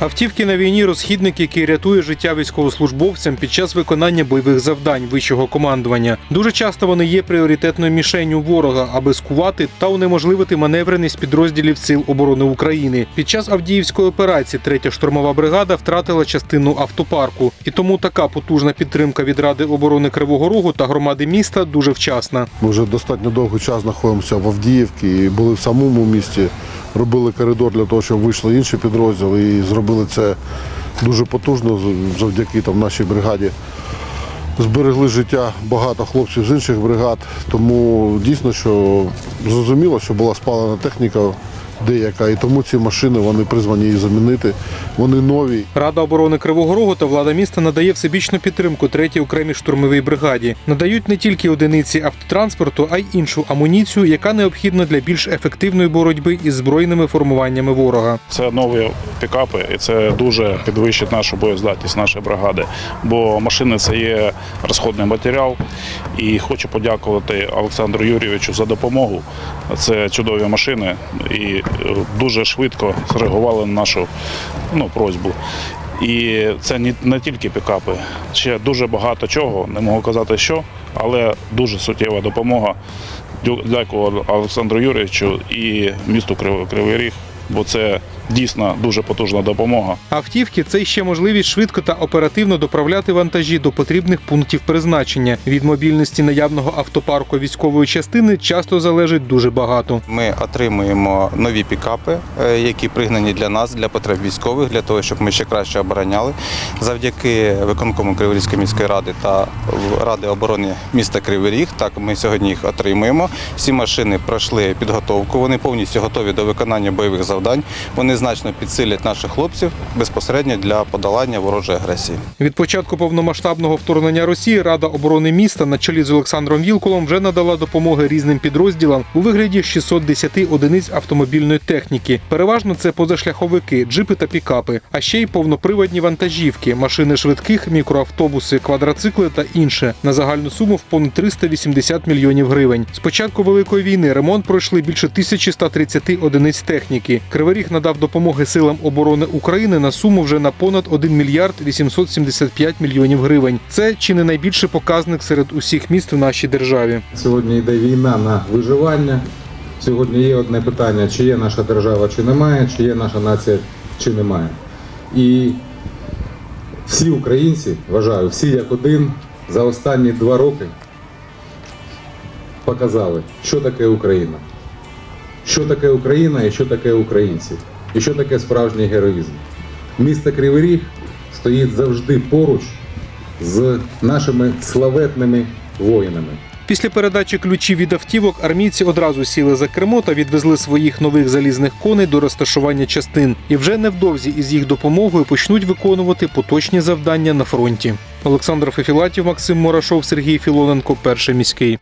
Автівки на війні розхідник, який рятує життя військовослужбовцям під час виконання бойових завдань вищого командування. Дуже часто вони є пріоритетною мішенню ворога, аби скувати та унеможливити маневреність підрозділів Сил оборони України. Під час Авдіївської операції третя штурмова бригада втратила частину автопарку, і тому така потужна підтримка від Ради оборони Кривого Рогу та громади міста дуже вчасна. Ми вже достатньо довгий час знаходимося в Авдіївці і були в самому місті. Робили коридор для того, щоб вийшли інші підрозділи і зробили це дуже потужно завдяки там, нашій бригаді. Зберегли життя багато хлопців з інших бригад, тому дійсно, що зрозуміло, що була спалена техніка деяка, і тому ці машини вони призвані її замінити. Вони нові. Рада оборони Кривого Рогу та влада міста надає всебічну підтримку третій окремій штурмовій бригаді. Надають не тільки одиниці автотранспорту, а й іншу амуніцію, яка необхідна для більш ефективної боротьби із збройними формуваннями ворога. Це нові пікапи, і це дуже підвищить нашу боєздатність нашої бригади. Бо машини це є розходний матеріал. І хочу подякувати Олександру Юрійовичу за допомогу. Це чудові машини і е, дуже швидко зреагували на нашу ну, просьбу. І це не, тільки пікапи, ще дуже багато чого, не можу казати що, але дуже суттєва допомога. Дякую Олександру Юрійовичу і місту Крив- Кривий Ріг, бо це дійсно дуже потужна допомога. Автівки це ще можливість швидко та оперативно доправляти вантажі до потрібних пунктів призначення. Від мобільності наявного автопарку військової частини часто залежить дуже багато. Ми отримуємо нові пікапи, е, які пригнані для нас, для потреб військових, для того, щоб ми ще краще обороняли. Завдяки виконкому Криворізької міської ради та Ради оборони міста Кривий Ріг. Так ми сьогодні їх отримуємо. Всі машини пройшли підготовку. Вони повністю готові до виконання бойових завдань. Вони значно підсилять наших хлопців безпосередньо для подолання ворожої агресії. Від початку повномасштабного вторгнення Росії Рада оборони міста на чолі з Олександром Вілколом вже надала допомоги різним підрозділам у вигляді 610 одиниць автомобільної техніки. Переважно це позашляховики, джипи та пікапи, а ще й повноприводні вантажівки, машини швидких, мікроавтобуси, квадроцикли та інше на загальну суму в понад 380 мільйонів гривень. З початку великої війни ремонт пройшли більше 1130 одиниць техніки. Кривий Ріг надав допомоги силам оборони України на суму вже на понад 1 мільярд 875 мільйонів гривень. Це чи не найбільший показник серед усіх міст в нашій державі. Сьогодні йде війна на виживання. Сьогодні є одне питання: чи є наша держава, чи немає, чи є наша нація, чи немає. І всі українці, вважаю, всі як один за останні два роки показали, що таке Україна. Що таке Україна і що таке українці, і що таке справжній героїзм. Місто Кривий Ріг стоїть завжди поруч з нашими славетними воїнами. Після передачі ключів від автівок армійці одразу сіли за кермо та відвезли своїх нових залізних коней до розташування частин. І вже невдовзі із їх допомогою почнуть виконувати поточні завдання на фронті. Олександр Фефілатів, Максим Мурашов, Сергій Філоненко, перший міський.